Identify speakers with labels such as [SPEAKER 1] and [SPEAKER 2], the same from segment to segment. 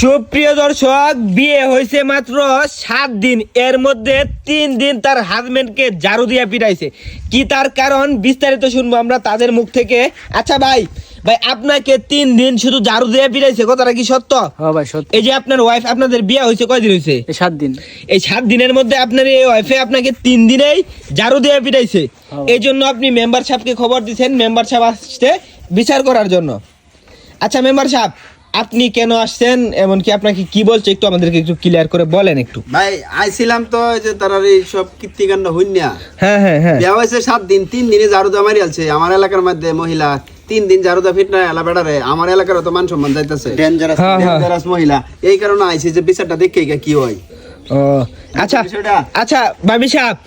[SPEAKER 1] সুপ্রিয় দর্শক বিয়ে হয়েছে মাত্র সাত দিন। এর মধ্যে তিন দিন তার হাজবেন্ডকে ঝাড়ু দিয়ে পিটাইছে। কি তার কারণ বিস্তারিত শুনব আমরা তাদের মুখ থেকে। আচ্ছা ভাই ভাই আপনাকে তিন দিন শুধু ঝাড়ু দিয়ে পিটাইছে কথাটা কি সত্য?
[SPEAKER 2] হ্যাঁ ভাই সত্যি।
[SPEAKER 1] এই যে আপনার ওয়াইফ আপনাদের বিয়ে হয়েছে কয়দিন হয়েছে?
[SPEAKER 2] সাত দিন।
[SPEAKER 1] এই সাত দিনের মধ্যে আপনার এই ওয়াইফে আপনাকে তিন দিনেই ঝাড়ু দিয়ে পিটাইছে। এই জন্য আপনি মেম্বার সাহেবকে খবর দিচ্ছেন মেম্বার সাহেব আসছে বিচার করার জন্য। আচ্ছা মেম্বার সাহেব আপনি কেন আসছেন? এমনকি আপনাকে কি বলছে? একটু আমাদেরকে একটু ক্লিয়ার করে বলেন একটু।
[SPEAKER 3] ভাই আইছিলাম তো যে তারা এই সব কীর্তিকাণ্ড হইনা
[SPEAKER 1] হ্যাঁ হ্যাঁ হ্যাঁ।
[SPEAKER 3] বিয়া হয়েছে সাত দিন তিন দিনে ঝাড়ুদা মারি আলছে। আমার এলাকার মধ্যে মহিলা তিন দিন ঝাড়ুদা ফিট না এলা বেড়ারে আমার এলাকার তো মান সম্মান যাইতেছে। ডেঞ্জারাস। ডেঞ্জারাস মহিলা। এই কারণে আইছি যে বিচারটা দেখে কি হয়।
[SPEAKER 1] ও আচ্ছা আচ্ছা ভাবি সাহেব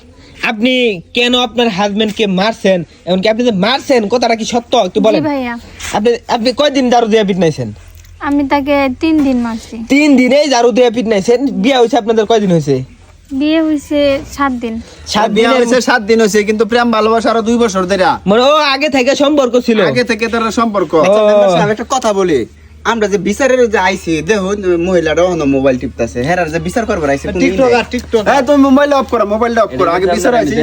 [SPEAKER 1] আপনি কেন আপনার হাজবেন্ডকে মারছেন? এমনকি আপনি যে মারছেন কথাটা কি সত্য? একটু বলেন।
[SPEAKER 4] ভাইয়া।
[SPEAKER 1] আপনি আপনি কয়দিন ঝাড়ু দিয়ে পিটনাইছেন
[SPEAKER 4] আমি তাকে তিন দিন মারছি।
[SPEAKER 1] তিন দিনেই ঝাড়ু দিয়ে পিটনাইছেন বিয়ে হয়েছে আপনাদের কয়দিন হয়েছে?
[SPEAKER 4] বিয়ে হয়েছে সাত দিন।
[SPEAKER 1] সাত
[SPEAKER 3] বিয়া
[SPEAKER 1] দিনের
[SPEAKER 3] হয়েছে সাত দিন হয়েছে কিন্তু প্রেম ভালোবাসা আরও দুই বছর ধরে।
[SPEAKER 1] মানে ও আগে থেকে সম্পর্ক ছিল।
[SPEAKER 3] আগে থেকে তারা সম্পর্ক।
[SPEAKER 1] আচ্ছা,
[SPEAKER 3] আমি একটা কথা বলি। আমরা যে বিচারের যে আইছি দেখো মহিলাটা অন্য মোবাইল টিপতাছে। হেরার যে বিচার করবার আইছে টিকটক আর টিকটক। হ্যাঁ তুমি মোবাইল অফ করো মোবাইলটা অফ করো। আগে বিচার আইছি।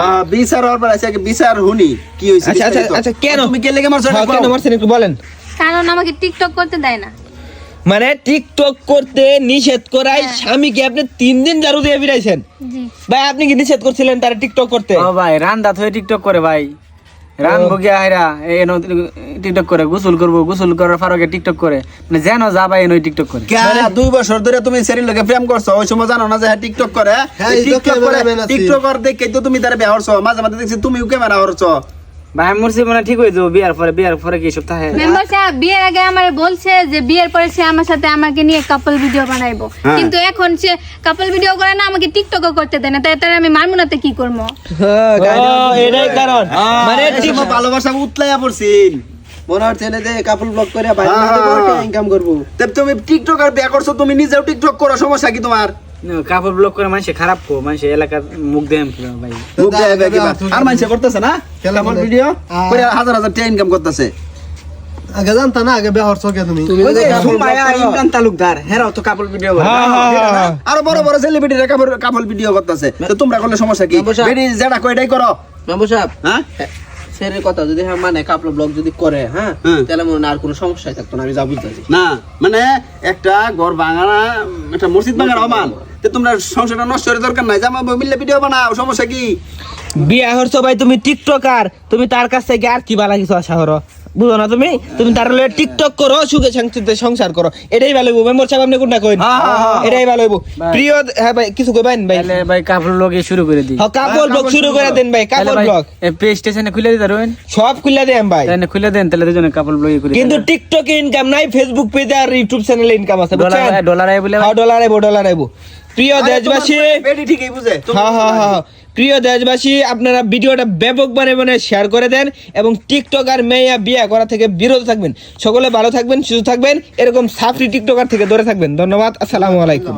[SPEAKER 3] হ্যাঁ বিচার হওয়ার পর আইছে আগে বিচার হুনি কি হইছে
[SPEAKER 1] আচ্ছা আচ্ছা আচ্ছা কেন?
[SPEAKER 3] তুমি কে লেগে মারছো
[SPEAKER 1] হ্যাঁ, কেন মারছেন একটু বলেন।
[SPEAKER 4] কারণ আমাকে টিকটক করতে দেয় না।
[SPEAKER 1] মানে টিকটক করতে নিষেধ করায় স্বামীকে আপনি তিন দিন ঝাড়ু দিয়ে ফিরাইছেন। ভাই আপনি কি নিষেধ করছিলেন তারা টিকটক করতে?
[SPEAKER 2] ও ভাই রান দাঁত হয়ে টিকটক করে ভাই। রান বগিয়া হাইরা এনো টিকটক করে গোসল করব গোসল করার ফারকে টিকটক করে। মানে যেন যা ভাই এনো টিকটক করে।
[SPEAKER 3] কে, দুই বছর ধরে তুমি সেরির লগে প্রেম করছ ওই সময় জানো না যে হ্যাঁ টিকটক করে? এই টিকটক করে টিকটকার দেখে তো তুমি তার বিয়া করছ মাঝে মাঝে দেখছি তুমিও ক্যামেরা করছ।
[SPEAKER 2] ভাই মুরসি মানে ঠিক হয়ে যাব বিয়ার পরে বিয়ার পরে কি সব থাকে?
[SPEAKER 4] মেম্বার সাহেব বিয়ের আগে আমার বলছে যে বিয়ের পরে সে আমার সাথে আমাকে নিয়ে কাপল ভিডিও বানাইবো।
[SPEAKER 3] হ্যাঁ।
[SPEAKER 4] কিন্তু এখন সে কাপল ভিডিও করে না আমাকে টিকটকও করতে দেয় না। তাই তাহলে আমি মারমু না কি করব?
[SPEAKER 1] ও, এটাই কারণ। মানে
[SPEAKER 3] মানে ভালোবাসা উতলাইয়া পড়ছিন
[SPEAKER 5] মনে হচ্ছে যে কাপল ব্লগ করে
[SPEAKER 3] হ্যাঁ।
[SPEAKER 5] ইনকাম করব।
[SPEAKER 3] তুমি টিকটক আর বিয়া করছ তুমি নিজেও টিকটক করো সমস্যা কি তোমার?
[SPEAKER 2] কাপড় ব্লক করে মানুষে খারাপ কো মানুষে এলাকার মুখ দেয় ভাই।
[SPEAKER 3] মুখ দেয় আর মানুষে করতেছে না? ভিডিও করে হাজার হাজার টাকা ইনকাম করতেছে।
[SPEAKER 5] আগে জানতা না আগে বিয়া হরছো কে তুমি
[SPEAKER 3] ইমরান তালুকদার হেরাও তো কাপল ভিডিও
[SPEAKER 1] হ্যাঁ, হ্যাঁ, হ্যাঁ।
[SPEAKER 3] আরও বড় বড় সেলিব্রিটিরা কাপল কাপল ভিডিও করতেছে। তো তোমরা করলে সমস্যা কি। বেডি যেটা কয় এটাই করো।
[SPEAKER 5] মেম্বার সাহেব
[SPEAKER 3] হ্যাঁ?
[SPEAKER 5] সেরের কথা যদি হ্যাঁ মানে কাপল ব্লগ যদি করে হ্যাঁ তাহলে মনে আর কোনো সমস্যাই থাকতো না আমি যা বুঝতে
[SPEAKER 3] না মানে একটা ঘর ভাঙানা একটা মসজিদ ভাঙার অমান। তো তোমরা সংসারটা নষ্ট করে দরকার নাই। জামা মিললে ভিডিও বানাও সমস্যা কি?
[SPEAKER 1] বিয়া হরছো ভাই তুমি টিকটকার। তুমি তার কাছ থেকে আর কি বালা কিছু আশা করো? বুঝো না তুমি? তুমি তার লগে টিকটক করো সুখে শান্তিতে সংসার করো। এটাই ভালো হইব। মেম্বার সাহেব আপনি কোনটা কইন?
[SPEAKER 3] হ্যাঁ, হ্যাঁ, হ্যাঁ।
[SPEAKER 1] এটাই ভালো হইব। প্রিয় হ্যাঁ ভাই কিছু কইবেন ভাই?
[SPEAKER 2] তাহলে ভাই কাপড় ব্লগে শুরু করে দিই।
[SPEAKER 1] হ্যাঁ কাপড় ব্লগ শুরু করে দেন ভাই কাপড় ব্লগ
[SPEAKER 2] পে স্টেশনে খুলে দিতে পারবেন?
[SPEAKER 1] সব খুলে দেন ভাই।
[SPEAKER 2] তাহলে খুলে দেন তাহলে দুজনে কাপড় ব্লগে করে
[SPEAKER 1] কিন্তু টিকটকে ইনকাম নাই ফেসবুক পেজে আর ইউটিউব চ্যানেলে ইনকাম আছে
[SPEAKER 2] ডলার
[SPEAKER 1] বুঝছেন?
[SPEAKER 2] ডলার আয়
[SPEAKER 1] হ্যাঁ ডলার আইবো ডলার আইবো প্রিয় দেশবাসী
[SPEAKER 3] বেডি ঠিকই বুঝে।
[SPEAKER 1] হ্যাঁ হ্যাঁ হ্যাঁ প্রিয় দেশবাসী আপনারা ভিডিওটা ব্যাপক মানে মানে শেয়ার করে দেন এবং টিকটক আর মেয়া বিয়া করা থেকে বিরত থাকবেন। সকলে ভালো থাকবেন সুস্থ থাকবেন। এরকম সাফরি টিকটকার থেকে দূরে থাকবেন। ধন্যবাদ আসসালামু আলাইকুম।